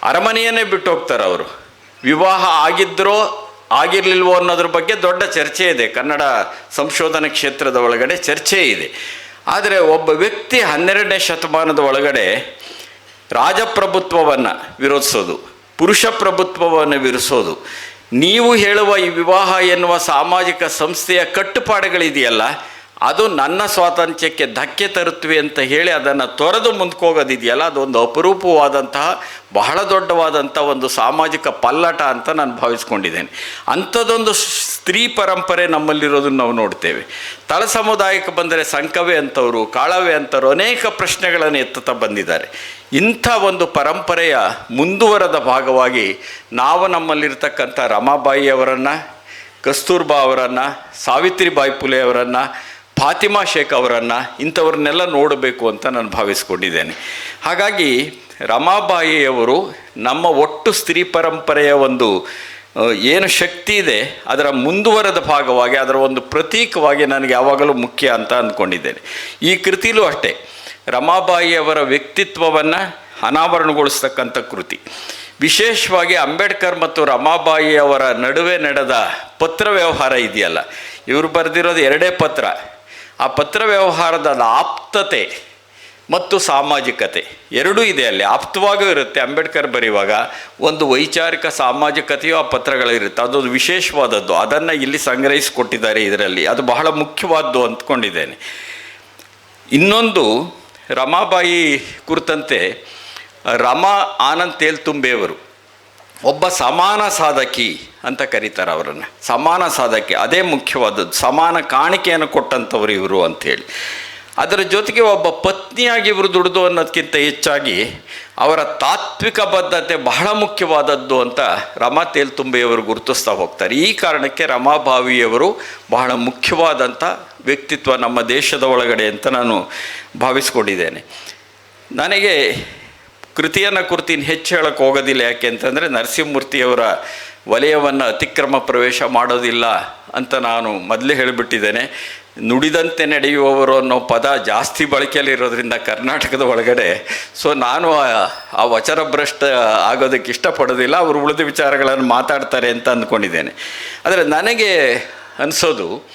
ಅರಮನೆಯನ್ನೇ ಬಿಟ್ಟು ಹೋಗ್ತಾರೆ ಅವರು. ವಿವಾಹ ಆಗಿದ್ದರೋ ಆಗಿರಲಿಲ್ವೋ ಅನ್ನೋದ್ರ ಬಗ್ಗೆ ದೊಡ್ಡ ಚರ್ಚೆ ಇದೆ. ಕನ್ನಡ ಸಂಶೋಧನಾ ಕ್ಷೇತ್ರದ ಒಳಗಡೆ ಚರ್ಚೆ ಇದೆ. ಆದರೆ ಒಬ್ಬ ವ್ಯಕ್ತಿ ಹನ್ನೆರಡನೇ ಶತಮಾನದ ಒಳಗಡೆ ರಾಜಪ್ರಭುತ್ವವನ್ನು ವಿರೋಧಿಸೋದು, ಪುರುಷ ಪ್ರಭುತ್ವವನ್ನು ವಿರೋಧಿಸೋದು. ನೀವು ಹೇಳುವ ಈ ವಿವಾಹ ಎನ್ನುವ ಸಾಮಾಜಿಕ ಸಂಸ್ಥೆಯ ಕಟ್ಟುಪಾಡುಗಳಿದೆಯಲ್ಲ ಅದು ನನ್ನ ಸ್ವಾತಂತ್ರ್ಯಕ್ಕೆ ಧಕ್ಕೆ ತರುತ್ತವೆ ಅಂತ ಹೇಳಿ ಅದನ್ನು ತೊರೆದು ಮುಂದ್ಕೋಗೋದಿದೆಯಲ್ಲ ಅದೊಂದು ಅಪರೂಪವಾದಂತಹ, ಬಹಳ ದೊಡ್ಡವಾದಂಥ ಒಂದು ಸಾಮಾಜಿಕ ಪಲ್ಲಟ ಅಂತ ನಾನು ಭಾವಿಸ್ಕೊಂಡಿದ್ದೇನೆ. ಅಂಥದ್ದೊಂದು ಸ್ತ್ರೀ ಪರಂಪರೆ ನಮ್ಮಲ್ಲಿರೋದನ್ನು ನಾವು ನೋಡ್ತೇವೆ. ತಳ ಸಮುದಾಯಕ್ಕೆ ಬಂದರೆ ಸಂಕವೇ ಅಂತವರು, ಕಾಳವೆ ಅಂತವರು ಅನೇಕ ಪ್ರಶ್ನೆಗಳನ್ನು ಎತ್ತುತ್ತಾ ಬಂದಿದ್ದಾರೆ. ಇಂಥ ಒಂದು ಪರಂಪರೆಯ ಮುಂದುವರೆದ ಭಾಗವಾಗಿ ನಾವು ನಮ್ಮಲ್ಲಿರ್ತಕ್ಕಂಥ ರಮಾಬಾಯಿ ಅವರನ್ನು, ಕಸ್ತೂರ್ಬಾ ಅವರನ್ನು, ಸಾವಿತ್ರಿಬಾಯಿ ಪುಲೆ ಅವರನ್ನು ಫಾತಿಮಾ ಶೇಖ್ ಅವರನ್ನು ಇಂಥವ್ರನ್ನೆಲ್ಲ ನೋಡಬೇಕು ಅಂತ ನಾನು ಭಾವಿಸ್ಕೊಂಡಿದ್ದೇನೆ. ಹಾಗಾಗಿ ರಮಾಬಾಯಿಯವರು ನಮ್ಮ ಒಟ್ಟು ಸ್ತ್ರೀ ಪರಂಪರೆಯ ಒಂದು ಏನು ಶಕ್ತಿ ಇದೆ, ಅದರ ಮುಂದುವರೆದ ಭಾಗವಾಗಿ, ಅದರ ಒಂದು ಪ್ರತೀಕವಾಗಿ ನನಗೆ ಯಾವಾಗಲೂ ಮುಖ್ಯ ಅಂತ ಅಂದ್ಕೊಂಡಿದ್ದೇನೆ. ಈ ಕೃತಿಲೂ ಅಷ್ಟೇ, ರಮಾಬಾಯಿಯವರ ವ್ಯಕ್ತಿತ್ವವನ್ನು ಅನಾವರಣಗೊಳಿಸ್ತಕ್ಕಂಥ ಕೃತಿ. ವಿಶೇಷವಾಗಿ ಅಂಬೇಡ್ಕರ್ ಮತ್ತು ರಮಾಬಾಯಿ ಅವರ ನಡುವೆ ನಡೆದ ಪತ್ರ ವ್ಯವಹಾರ ಇದೆಯಲ್ಲ, ಇವರು ಬರೆದಿರೋದು ಎರಡೇ ಪತ್ರ. ಆ ಪತ್ರ ವ್ಯವಹಾರದ ಆಪ್ತತೆ ಮತ್ತು ಸಾಮಾಜಿಕತೆ. ಎರಡೂ ಇದೆ ಅಲ್ಲಿ. ಆಪ್ತವಾಗೂ ಇರುತ್ತೆ. ಅಂಬೇಡ್ಕರ್ ಬರೆಯುವಾಗ ಒಂದು ವೈಚಾರಿಕ ಸಾಮಾಜಿಕತೆಯು ಆ ಪತ್ರಗಳಿರುತ್ತೆ ಅದೊಂದು ವಿಶೇಷವಾದದ್ದು. ಅದನ್ನು ಇಲ್ಲಿ ಸಂಗ್ರಹಿಸಿಕೊಟ್ಟಿದ್ದಾರೆ ಇದರಲ್ಲಿ. ಅದು ಬಹಳ ಮುಖ್ಯವಾದ್ದು ಅಂದ್ಕೊಂಡಿದ್ದೇನೆ. ಇನ್ನೊಂದು ರಮಾಬಾಯಿ ಕುರಿತಂತೆ, ರಮಾ ಆನಂದ್ ತೇಲ್ತುಂಬೆಯವರು. ಒಬ್ಬ ಸಮಾನ ಸಾಧಕಿ ಅಂತ ಕರೀತಾರೆ ಅವರನ್ನು. ಸಮಾನ ಸಾಧಕಿ, ಅದೇ ಮುಖ್ಯವಾದದ್ದು. ಸಮಾನ ಕಾಣಿಕೆಯನ್ನು ಕೊಟ್ಟಂಥವ್ರು ಇವರು ಅಂಥೇಳಿ. ಅದರ ಜೊತೆಗೆ ಒಬ್ಬ ಪತ್ನಿಯಾಗಿ ಇವರು ದುಡಿದು ಅನ್ನೋದಕ್ಕಿಂತ ಹೆಚ್ಚಾಗಿ ಅವರ ತಾತ್ವಿಕ ಬದ್ಧತೆ ಬಹಳ ಮುಖ್ಯವಾದದ್ದು ಅಂತ ರಮಾ ತೇಲ್ತುಂಬೆಯವರು ಗುರುತಿಸ್ತಾ ಹೋಗ್ತಾರೆ. ಈ ಕಾರಣಕ್ಕೆ ರಮಾಭಾವಿಯವರು ಬಹಳ ಮುಖ್ಯವಾದಂಥ ವ್ಯಕ್ತಿತ್ವ ನಮ್ಮ ದೇಶದ ಒಳಗಡೆ ಅಂತ ನಾನು ಭಾವಿಸ್ಕೊಂಡಿದ್ದೇನೆ. ನನಗೆ ಕೃತಿಯನ್ನು ಕುರಿತು ಹೆಚ್ಚು ಹೇಳಕ್ಕೆ ಹೋಗೋದಿಲ್ಲ ಯಾಕೆ ಅಂತಂದರೆ ನರಸಿಂಹಮೂರ್ತಿಯವರ ವಲಯವನ್ನು ಅತಿಕ್ರಮ ಪ್ರವೇಶ ಮಾಡೋದಿಲ್ಲ ಅಂತ ನಾನು ಮೊದಲೇ ಹೇಳಿಬಿಟ್ಟಿದ್ದೇನೆ. ನುಡಿದಂತೆ ನಡೆಯುವವರು ಅನ್ನೋ ಪದ ಜಾಸ್ತಿ ಬಳಕೆಯಲ್ಲಿರೋದ್ರಿಂದ ಕರ್ನಾಟಕದ ಒಳಗಡೆ. ಸೊ ನಾನು ಆ- ವಚನಭ್ರಷ್ಟ ವಚನ ಭ್ರಷ್ಟ ಆಗೋದಕ್ಕೆ ಇಷ್ಟಪಡೋದಿಲ್ಲ, ಅವರು ಉಳಿದ ವಿಚಾರಗಳನ್ನು ಮಾತಾಡ್ತಾರೆ ಅಂತ ಅಂದ್ಕೊಂಡಿದ್ದೇನೆ. ಆದರೆ ನನಗೆ ಅನಿಸೋದು,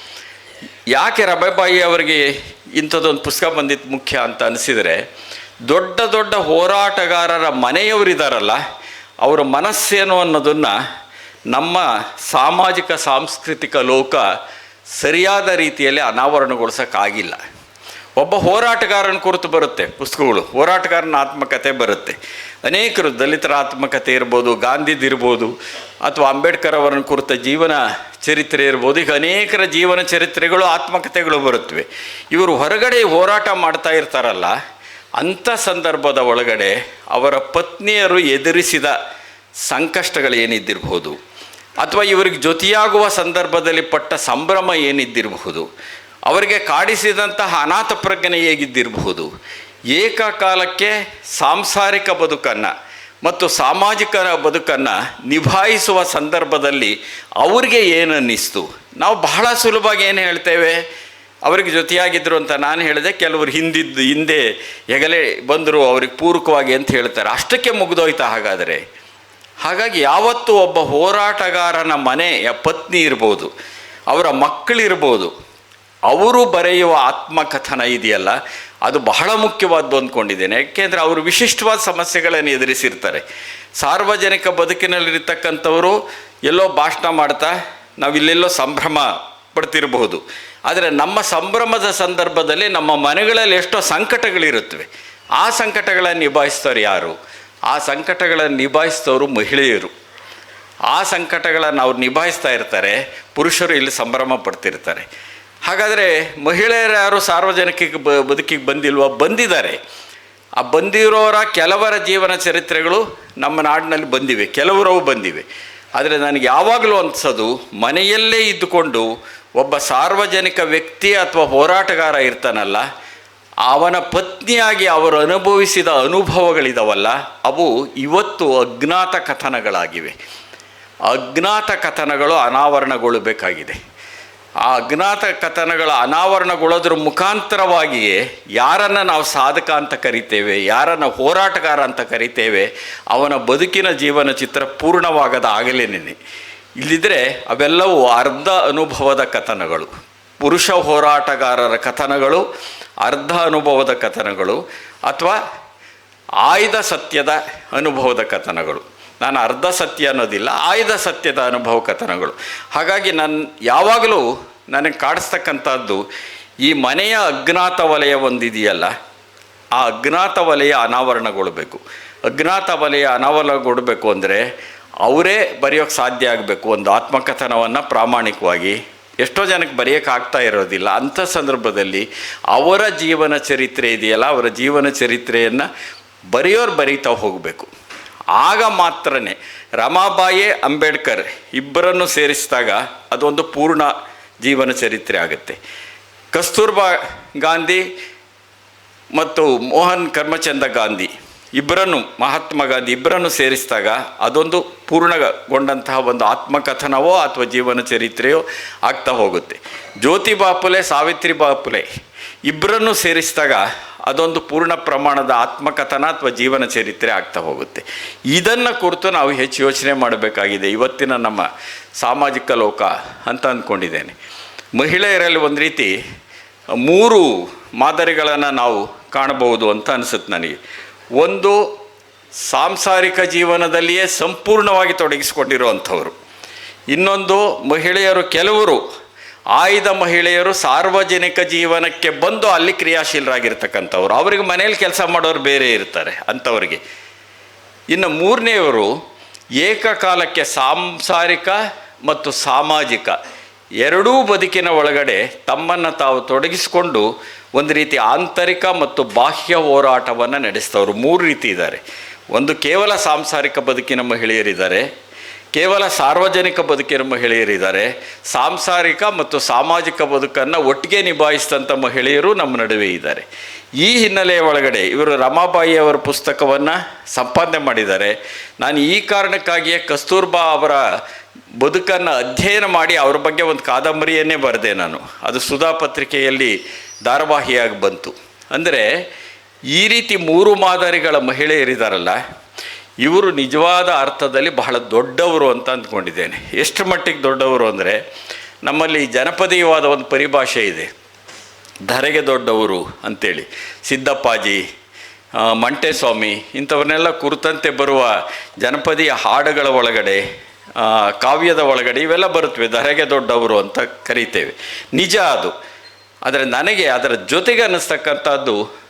ಯಾಕೆ ರಬೆಬಾಯಿ ಅವರಿಗೆ ಇಂಥದ್ದೊಂದು ಪುಸ್ತಕ ಬಂದಿದ್ದು ಮುಖ್ಯ ಅಂತ ಅನಿಸಿದರೆ ದೊಡ್ಡ ದೊಡ್ಡ ಹೋರಾಟಗಾರರ ಮನೆಯವರಿದ್ದಾರಲ್ಲ ಅವರ ಮನಸ್ಸೇನು ಅನ್ನೋದನ್ನು ನಮ್ಮ ಸಾಮಾಜಿಕ, ಸಾಂಸ್ಕೃತಿಕ ಲೋಕ ಸರಿಯಾದ ರೀತಿಯಲ್ಲಿ ಅನಾವರಣಗೊಳಿಸೋಕ್ಕಾಗಿಲ್ಲ. ಒಬ್ಬ ಹೋರಾಟಗಾರನ ಕುರಿತು ಬರುತ್ತೆ ಪುಸ್ತಕಗಳು, ಹೋರಾಟಗಾರನ ಆತ್ಮಕತೆ ಬರುತ್ತೆ. ಅನೇಕರು ದಲಿತರ ಆತ್ಮಕಥೆ ಇರ್ಬೋದು ಗಾಂಧಿದಿರ್ಬೋದು ಅಥವಾ ಅಂಬೇಡ್ಕರ್ ಅವರನ್ನು ಕುರಿತ ಜೀವನ ಚರಿತ್ರೆ ಇರ್ಬೋದು ಈಗ ಅನೇಕರ ಜೀವನ ಚರಿತ್ರೆಗಳು ಆತ್ಮಕಥೆಗಳು ಬರುತ್ತವೆ. ಇವರು ಹೊರಗಡೆ ಹೋರಾಟ ಮಾಡ್ತಾ ಇರ್ತಾರಲ್ಲ ಅಂಥ ಸಂದರ್ಭದ ಒಳಗಡೆ ಅವರ ಪತ್ನಿಯರು ಎದುರಿಸಿದ ಸಂಕಷ್ಟಗಳು ಏನಿದ್ದಿರಬಹುದು ಅಥವಾ ಇವರಿಗೆ ಜೊತೆಯಾಗುವ ಸಂದರ್ಭದಲ್ಲಿ ಪಟ್ಟ ಸಂಭ್ರಮ ಏನಿದ್ದಿರಬಹುದು. ಅವರಿಗೆ ಕಾಡಿಸಿದಂತಹ ಅನಾಥ ಪ್ರಜ್ಞೆ ಹೇಗಿದ್ದಿರಬಹುದು. ಏಕಕಾಲಕ್ಕೆ ಸಾಂಸಾರಿಕ ಬದುಕನ್ನು ಮತ್ತು ಸಾಮಾಜಿಕ ಬದುಕನ್ನು ನಿಭಾಯಿಸುವ ಸಂದರ್ಭದಲ್ಲಿ ಅವ್ರಿಗೆ ಏನನ್ನಿಸ್ತು? ನಾವು ಬಹಳ ಸುಲಭವಾಗಿ ಏನು ಹೇಳ್ತೇವೆ? ಅವ್ರಿಗೆ ಜೊತೆಯಾಗಿದ್ದರು ಅಂತ ನಾನು ಹೇಳಿದೆ, ಕೆಲವರು ಹಿಂದಿದ್ದು ಹಿಂದೆ ಹೆಗಲೆ ಬಂದರು, ಅವ್ರಿಗೆ ಪೂರಕವಾಗಿ ಅಂತ ಹೇಳ್ತಾರೆ. ಅಷ್ಟಕ್ಕೆ ಮುಗಿದೋಯ್ತಾ ಹಾಗಾದರೆ. ಹಾಗಾಗಿ ಯಾವತ್ತೂ ಒಬ್ಬ ಹೋರಾಟಗಾರನ ಮನೆಯ ಪತ್ನಿ ಇರ್ಬೋದು, ಅವರ ಮಕ್ಕಳಿರ್ಬೋದು, ಅವರು ಬರೆಯುವ ಆತ್ಮಕಥನ ಇದೆಯಲ್ಲ, ಅದು ಬಹಳ ಮುಖ್ಯವಾದ್ದು ಅಂದ್ಕೊಂಡಿದ್ದೇನೆ ಯಾಕೆಂದರೆ ಅವರು ವಿಶಿಷ್ಟವಾದ ಸಮಸ್ಯೆಗಳನ್ನು ಎದುರಿಸಿರ್ತಾರೆ. ಸಾರ್ವಜನಿಕ ಬದುಕಿನಲ್ಲಿರ್ತಕ್ಕಂಥವರು ಎಲ್ಲೋ ಭಾಷಣ ಮಾಡ್ತಾ, ನಾವಿಲ್ಲೆಲ್ಲೋ ಸಂಭ್ರಮ ಪಡ್ತಿರಬಹುದು. ಆದರೆ ನಮ್ಮ ಸಂಭ್ರಮದ ಸಂದರ್ಭದಲ್ಲಿ ನಮ್ಮ ಮನೆಗಳಲ್ಲಿ ಎಷ್ಟೋ ಸಂಕಟಗಳಿರುತ್ತವೆ. ಆ ಸಂಕಟಗಳನ್ನು ನಿಭಾಯಿಸ್ತವ್ರು ಯಾರು? ಆ ಸಂಕಟಗಳನ್ನು ನಿಭಾಯಿಸ್ತವರು ಮಹಿಳೆಯರು. ಆ ಸಂಕಟಗಳನ್ನು ಅವ್ರು ನಿಭಾಯಿಸ್ತಾ ಇರ್ತಾರೆ, ಪುರುಷರು ಇಲ್ಲಿ ಸಂಭ್ರಮ ಪಡ್ತಿರ್ತಾರೆ. ಹಾಗಾದರೆ ಮಹಿಳೆಯರು ಯಾರು ಸಾರ್ವಜನಿಕ ಬ, ಬದುಕಿಗೆ ಬಂದಿಲ್ವ? ಬಂದಿದ್ದಾರೆ. ಆ ಬಂದಿರೋರ ಕೆಲವರ ಜೀವನ ಚರಿತ್ರೆಗಳು ನಮ್ಮ ನಾಡಿನಲ್ಲಿ ಬಂದಿವೆ ಕೆಲವರವು ಬಂದಿವೆ. ಆದರೆ ನನಗೆ ಯಾವಾಗಲೂ ಅನಿಸೋದು ಮನೆಯಲ್ಲೇ ಇದ್ದುಕೊಂಡು ಒಬ್ಬ ಸಾರ್ವಜನಿಕ ವ್ಯಕ್ತಿ ಅಥವಾ ಹೋರಾಟಗಾರ ಇರ್ತಾನಲ್ಲ, ಅವನ ಪತ್ನಿಯಾಗಿ ಅವರು ಅನುಭವಿಸಿದ ಅನುಭವಗಳಿದವಲ್ಲ, ಅವು ಇವತ್ತು ಅಜ್ಞಾತ ಕಥನಗಳಾಗಿವೆ. ಅಜ್ಞಾತ ಕಥನಗಳು ಅನಾವರಣಗೊಳ್ಳಬೇಕಾಗಿದೆ. ಆ ಅಜ್ಞಾತ ಕಥನಗಳ ಅನಾವರಣಗೊಳ್ಳೋದ್ರ ಮುಖಾಂತರವಾಗಿಯೇ ಯಾರನ್ನು ನಾವು ಸಾಧಕ ಅಂತ ಕರಿತೇವೆ, ಯಾರನ್ನು ಹೋರಾಟಗಾರ ಅಂತ ಕರಿತೇವೆ, ಅವನ ಬದುಕಿನ ಜೀವನ ಚಿತ್ರ ಪೂರ್ಣವಾಗದ ಆಗಲೇನೆ. ಇಲ್ಲಿದ್ದರೆ ಅವೆಲ್ಲವೂ ಅರ್ಧ ಅನುಭವದ ಕಥನಗಳು. ಪುರುಷ ಹೋರಾಟಗಾರರ ಕಥನಗಳು, ಅರ್ಧ ಅನುಭವದ ಕಥನಗಳು, ಅಥವಾ ಆಯ್ದ ಸತ್ಯದ ಅನುಭವದ ಕಥನಗಳು. ನಾನು ಅರ್ಧ ಸತ್ಯ ಅನ್ನೋದಿಲ್ಲ, ಆಯ್ದ ಸತ್ಯದ ಅನುಭವ ಕಥನಗಳು. ಹಾಗಾಗಿ ನನ್ನ ಯಾವಾಗಲೂ ನನಗೆ ಕಾಡಿಸ್ತಕ್ಕಂಥದ್ದು, ಈ ಮನೆಯ ಅಜ್ಞಾತ ವಲಯ ಒಂದಿದೆಯಲ್ಲ, ಆ ಅಜ್ಞಾತ ವಲಯ ಅನಾವರಣಗೊಳ್ಬೇಕು. ಅಜ್ಞಾತ ವಲಯ ಅನಾವರಣಗೊಳ್ಬೇಕು ಅಂದರೆ ಅವರೇ ಬರೆಯೋಕ್ಕೆ ಸಾಧ್ಯ ಆಗಬೇಕು. ಒಂದು ಆತ್ಮಕಥನವನ್ನು ಪ್ರಾಮಾಣಿಕವಾಗಿ. ಎಷ್ಟೋ ಜನಕ್ಕೆ ಬರೆಯೋಕ್ಕಾಗ್ತಾ ಇರೋದಿಲ್ಲ. ಅಂಥ ಸಂದರ್ಭದಲ್ಲಿ ಅವರ ಜೀವನ ಚರಿತ್ರೆ ಇದೆಯಲ್ಲ, ಅವರ ಜೀವನ ಚರಿತ್ರೆಯನ್ನು ಬರೆಯೋರು ಬರೀತಾ ಹೋಗಬೇಕು. ಆಗ ಮಾತ್ರನೇ ರಮಾಬಾಯಿ ಅಂಬೇಡ್ಕರ್ ಇಬ್ಬರನ್ನು ಸೇರಿಸಿದಾಗ ಅದೊಂದು ಪೂರ್ಣ ಜೀವನ ಚರಿತ್ರೆ ಆಗುತ್ತೆ. ಕಸ್ತೂರ್ಬಾ ಗಾಂಧಿ ಮತ್ತು ಮೋಹನ್ ಕರ್ಮಚಂದ ಗಾಂಧಿ ಇಬ್ಬರನ್ನು ಮಹಾತ್ಮ ಗಾಂಧಿ ಇಬ್ಬರನ್ನು ಸೇರಿಸಿದಾಗ ಅದೊಂದು ಪೂರ್ಣಗೊಂಡಂತಹ ಒಂದು ಆತ್ಮಕಥನವೋ ಅಥವಾ ಜೀವನ ಚರಿತ್ರೆಯೋ ಆಗ್ತಾ ಹೋಗುತ್ತೆ. ಜ್ಯೋತಿ ಬಾಪುಲೆ, ಸಾವಿತ್ರಿ ಬಾಪುಲೆ ಇಬ್ಬರನ್ನು ಸೇರಿಸಿದಾಗ ಅದೊಂದು ಪೂರ್ಣ ಪ್ರಮಾಣದ ಆತ್ಮಕಥನ ಅಥವಾ ಜೀವನ ಚರಿತ್ರೆ ಆಗ್ತಾ ಹೋಗುತ್ತೆ. ಇದನ್ನು ಕುರಿತು ನಾವು ಹೆಚ್ಚು ಯೋಚನೆ ಮಾಡಬೇಕಾಗಿದೆ. ಇವತ್ತಿನ ನಮ್ಮ ಸಾಮಾಜಿಕ ಲೋಕ ಅಂತ ಅಂದ್ಕೊಂಡಿದ್ದೇನೆ. ಮಹಿಳೆಯರಲ್ಲಿ ಒಂದು ರೀತಿ ಮೂರು ಮಾದರಿಗಳನ್ನು ನಾವು ಕಾಣಬಹುದು ಅಂತ ಅನಿಸುತ್ತೆ ನನಗೆ. ಒಂದು ಸಾಂಸಾರಿಕ ಜೀವನದಲ್ಲಿಯೇ ಸಂಪೂರ್ಣವಾಗಿ ತೊಡಗಿಸಿಕೊಂಡಿರುವಂಥವರು. ಇನ್ನೊಂದು ಮಹಿಳೆಯರು ಕೆಲವರು, ಆಯ್ದ ಮಹಿಳೆಯರು ಸಾರ್ವಜನಿಕ ಜೀವನಕ್ಕೆ ಬಂದು ಅಲ್ಲಿ ಕ್ರಿಯಾಶೀಲರಾಗಿರ್ತಕ್ಕಂಥವ್ರು. ಅವರಿಗೆ ಮನೇಲಿ ಕೆಲಸ ಮಾಡೋರು ಬೇರೆ ಇರ್ತಾರೆ ಅಂಥವ್ರಿಗೆ. ಇನ್ನು ಮೂರನೆಯವರು ಏಕಕಾಲಕ್ಕೆ ಸಾಂಸಾರಿಕ ಮತ್ತು ಸಾಮಾಜಿಕ. ಎರಡೂ ಬದುಕಿನ ಒಳಗಡೆ ತಮ್ಮನ್ನು ತಾವು ತೊಡಗಿಸಿಕೊಂಡು ಒಂದು ರೀತಿ ಆಂತರಿಕ ಮತ್ತು ಬಾಹ್ಯ ಹೋರಾಟವನ್ನು ನಡೆಸ್ತವ್ರು. ಮೂರು ರೀತಿ ಇದ್ದಾರೆ. ಒಂದು ಕೇವಲ ಸಾಂಸಾರಿಕ ಬದುಕಿನ ಮಹಿಳೆಯರಿದ್ದಾರೆ. ಕೇವಲ ಸಾರ್ವಜನಿಕ ಬದುಕಿನ ಮಹಿಳೆಯರಿದ್ದಾರೆ. ಸಾಂಸಾರಿಕ ಮತ್ತು ಸಾಮಾಜಿಕ ಬದುಕನ್ನು ಒಟ್ಟಿಗೆ ನಿಭಾಯಿಸಿದಂಥ ಮಹಿಳೆಯರು ನಮ್ಮ ನಡುವೆ ಇದ್ದಾರೆ. ಈ ಹಿನ್ನೆಲೆಯ ಒಳಗಡೆ ಇವರು ರಮಾಬಾಯಿ ಅವರ ಪುಸ್ತಕವನ್ನು ಸಂಪಾದನೆ ಮಾಡಿದ್ದಾರೆ. ನಾನು ಈ ಕಾರಣಕ್ಕಾಗಿಯೇ ಕಸ್ತೂರ್ಬಾ ಅವರ ಬದುಕನ್ನು ಅಧ್ಯಯನ ಮಾಡಿ ಅವ್ರ ಬಗ್ಗೆ ಒಂದು ಕಾದಂಬರಿಯನ್ನೇ ಬರೆದೆ ನಾನು. ಅದು ಸುಧಾ ಪತ್ರಿಕೆಯಲ್ಲಿ ಧಾರಾವಾಹಿಯಾಗಿ ಬಂತು. ಅಂದರೆ ಈ ರೀತಿ ಮೂರು ಮಾದರಿಗಳ ಮಹಿಳೆಯರಿದ್ದಾರಲ್ಲ ಇವರು ನಿಜವಾದ ಅರ್ಥದಲ್ಲಿ ಬಹಳ ದೊಡ್ಡವರು ಅಂತ ಅಂದ್ಕೊಂಡಿದ್ದೇನೆ. ಎಷ್ಟು ಮಟ್ಟಿಗೆ ದೊಡ್ಡವರು ಅಂದರೆ, ನಮ್ಮಲ್ಲಿ ಜನಪದೀಯವಾದ ಒಂದು ಪರಿಭಾಷೆ ಇದೆ. ಧರೆಗೆ ದೊಡ್ಡವರು ಅಂತೇಳಿ. ಸಿದ್ದಪ್ಪಾಜಿ ಮಂಟೆಸ್ವಾಮಿ ಇಂಥವನ್ನೆಲ್ಲ ಕುರಿತಂತೆ ಬರುವ ಜನಪದೀಯ ಹಾಡುಗಳ ಒಳಗಡೆ ಕಾವ್ಯದ ಒಳಗಡೆ ಇವೆಲ್ಲ ಬರುತ್ತವೆ, ಧರೆಗೆ ದೊಡ್ಡವರು ಅಂತ ಕರೀತೇವೆ. ನಿಜ ಅದು. ಆದರೆ ನನಗೆ ಅದರ ಜೊತೆಗೆ ಅನ್ನಿಸ್ತಕ್ಕಂಥದ್ದು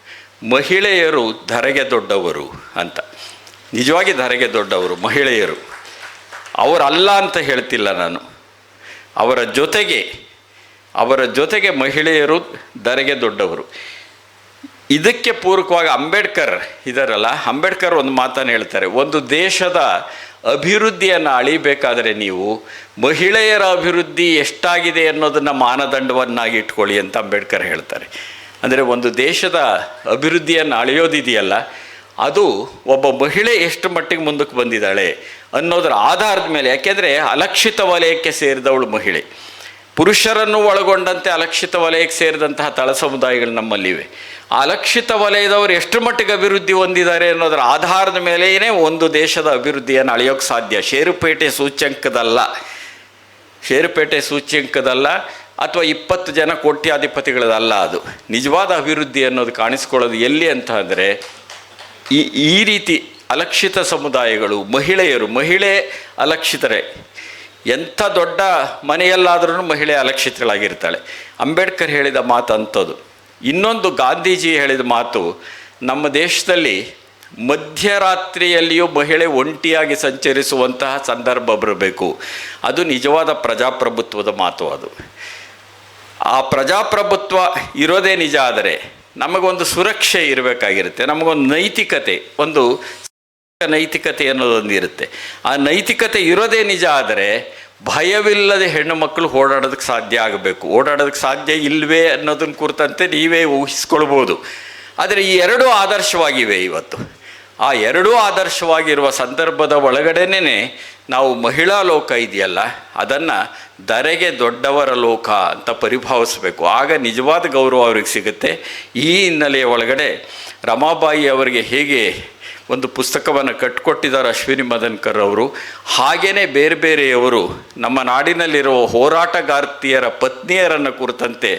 ಮಹಿಳೆಯರು ಧರೆಗೆ ದೊಡ್ಡವರು ಅಂತ. ನಿಜವಾಗಿ ಧರೆಗೆ ದೊಡ್ಡವರು, ಮಹಿಳೆಯರು. ಅವರಲ್ಲ ಅಂತ ಹೇಳ್ತಿಲ್ಲ ನಾನು. ಅವರ ಜೊತೆಗೆ ಅವರ ಜೊತೆಗೆ ಮಹಿಳೆಯರು ಧರೆಗೆ ದೊಡ್ಡವರು. ಇದಕ್ಕೆ ಪೂರಕವಾಗಿ ಅಂಬೇಡ್ಕರ್ ಇದರಲ್ಲ, ಅಂಬೇಡ್ಕರ್ ಒಂದು ಮಾತನ್ನು ಹೇಳ್ತಾರೆ, ಒಂದು ದೇಶದ ಅಭಿವೃದ್ಧಿಯನ್ನು ಅಳಿಬೇಕಾದರೆ ನೀವು ಮಹಿಳೆಯರ ಅಭಿವೃದ್ಧಿ ಎಷ್ಟಾಗಿದೆ ಅನ್ನೋದನ್ನು ಮಾನದಂಡವನ್ನಾಗಿ ಇಟ್ಕೊಳ್ಳಿ ಅಂತ ಅಂಬೇಡ್ಕರ್ ಹೇಳ್ತಾರೆ. ಅಂದರೆ ಒಂದು ದೇಶದ ಅಭಿವೃದ್ಧಿಯನ್ನು ಅಳೆಯೋದಿದೆಯಲ್ಲ, ಅದು ಒಬ್ಬ ಮಹಿಳೆ ಎಷ್ಟು ಮಟ್ಟಿಗೆ ಮುಂದಕ್ಕೆ ಬಂದಿದ್ದಾಳೆ ಅನ್ನೋದರ ಆಧಾರದ ಮೇಲೆ, ಯಾಕೆಂದರೆ ಅಲಕ್ಷಿತ ವಲಯಕ್ಕೆ ಸೇರಿದವಳು ಮಹಿಳೆ. ಪುರುಷರನ್ನು ಒಳಗೊಂಡಂತೆ ಅಲಕ್ಷಿತ ವಲಯಕ್ಕೆ ಸೇರಿದಂತಹ ತಳ ಸಮುದಾಯಗಳು ನಮ್ಮಲ್ಲಿವೆ. ಅಲಕ್ಷಿತ ವಲಯದವರು ಎಷ್ಟು ಮಟ್ಟಿಗೆ ಅಭಿವೃದ್ಧಿ ಹೊಂದಿದ್ದಾರೆ ಅನ್ನೋದರ ಆಧಾರದ ಮೇಲೆಯೇ ಒಂದು ದೇಶದ ಅಭಿವೃದ್ಧಿಯನ್ನು ಅಳೆಯೋಕ್ಕೆ ಸಾಧ್ಯ. ಷೇರುಪೇಟೆ ಸೂಚ್ಯಂಕದಲ್ಲ. ಷೇರುಪೇಟೆ ಸೂಚ್ಯಂಕದಲ್ಲ ಅಥವಾ ಇಪ್ಪತ್ತು ಜನ ಕೋಟ್ಯಾಧಿಪತಿಗಳದಲ್ಲ ಅದು. ನಿಜವಾದ ಅಭಿವೃದ್ಧಿ ಅನ್ನೋದು ಕಾಣಿಸ್ಕೊಳ್ಳೋದು ಎಲ್ಲಿ ಅಂತ ಅಂದರೆ ಈ ಈ ರೀತಿ ಅಲಕ್ಷಿತ ಸಮುದಾಯಗಳು ಮಹಿಳೆಯರು, ಮಹಿಳೆ ಅಲಕ್ಷಿತರೇ ಎಂಥ ದೊಡ್ಡ ಮನೆಯಲ್ಲಾದರೂ ಮಹಿಳೆ ಅಲಕ್ಷಿತಳಾಗಿರ್ತಾಳೆ. ಅಂಬೇಡ್ಕರ್ ಹೇಳಿದ ಮಾತು ಅಂಥದ್ದು. ಇನ್ನೊಂದು ಗಾಂಧೀಜಿ ಹೇಳಿದ ಮಾತು, ನಮ್ಮ ದೇಶದಲ್ಲಿ ಮಧ್ಯರಾತ್ರಿಯಲ್ಲಿಯೂ ಮಹಿಳೆ ಒಂಟಿಯಾಗಿ ಸಂಚರಿಸುವಂತಹ ಸಂದರ್ಭ ಬರಬೇಕು. ಅದು ನಿಜವಾದ ಪ್ರಜಾಪ್ರಭುತ್ವದ ಮಾತು ಅದು. ಆ ಪ್ರಜಾಪ್ರಭುತ್ವ ಇರೋದೇ ನಿಜ ಆದರೆ ನಮಗೊಂದು ಸುರಕ್ಷೆ ಇರಬೇಕಾಗಿರುತ್ತೆ. ನಮಗೊಂದು ನೈತಿಕತೆ, ಒಂದು ನೈತಿಕತೆ ಅನ್ನೋದೊಂದು ಇರುತ್ತೆ. ಆ ನೈತಿಕತೆ ಇರೋದೇ ನಿಜ ಆದರೆ ಭಯವಿಲ್ಲದೆ ಹೆಣ್ಣು ಮಕ್ಕಳು ಓಡಾಡೋದಕ್ಕೆ ಸಾಧ್ಯ ಆಗಬೇಕು. ಓಡಾಡೋದಕ್ಕೆ ಸಾಧ್ಯ ಇಲ್ಲವೇ ಅನ್ನೋದನ್ನು ಕುರಿತಂತೆ ನೀವೇ ಊಹಿಸ್ಕೊಳ್ಬೋದು. ಆದರೆ ಈ ಎರಡೂ ಆದರ್ಶವಾಗಿವೆ ಇವತ್ತು. ಆ ಎರಡೂ ಆದರ್ಶವಾಗಿರುವ ಸಂದರ್ಭದ ಒಳಗಡೆನೇ ನಾವು ಮಹಿಳಾ ಲೋಕ ಇದೆಯಲ್ಲ, ಅದನ್ನು ದರೆಗೆ ದೊಡ್ಡವರ ಲೋಕ ಅಂತ ಪರಿಭಾವಿಸಬೇಕು. ಆಗ ನಿಜವಾದ ಗೌರವ ಅವ್ರಿಗೆ ಸಿಗುತ್ತೆ. ಈ ಹಿನ್ನೆಲೆಯ ಒಳಗಡೆ ರಮಾಬಾಯಿ ಅವರಿಗೆ ಹೇಗೆ ಒಂದು ಪುಸ್ತಕವನ್ನು ಕಟ್ಟಿಕೊಟ್ಟಿದ್ದಾರೆ ಅಶ್ವಿನಿ ಮದನ್ಕರ್ ಅವರು. ಹಾಗೆಯೇ ಬೇರೆ ಬೇರೆಯವರು ನಮ್ಮ ನಾಡಿನಲ್ಲಿರುವ ಹೋರಾಟಗಾರ್ತಿಯರ ಪತ್ನಿಯರನ್ನು ಕುರಿತಂತೆ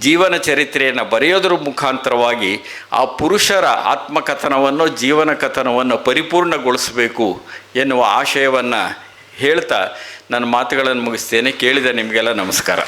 ಜೀವನ ಚರಿತ್ರೆಯನ್ನು ಬರೆಯೋದ್ರ ಮುಖಾಂತರವಾಗಿ ಆ ಪುರುಷರ ಆತ್ಮಕಥನವನ್ನು, ಜೀವನ ಕಥನವನ್ನು ಪರಿಪೂರ್ಣಗೊಳಿಸಬೇಕು ಎನ್ನುವ ಆಶಯವನ್ನು ಹೇಳ್ತಾ ನನ್ನ ಮಾತುಗಳನ್ನು ಮುಗಿಸ್ತೇನೆ. ಕೇಳಿದ ನಿಮಗೆಲ್ಲ ನಮಸ್ಕಾರ.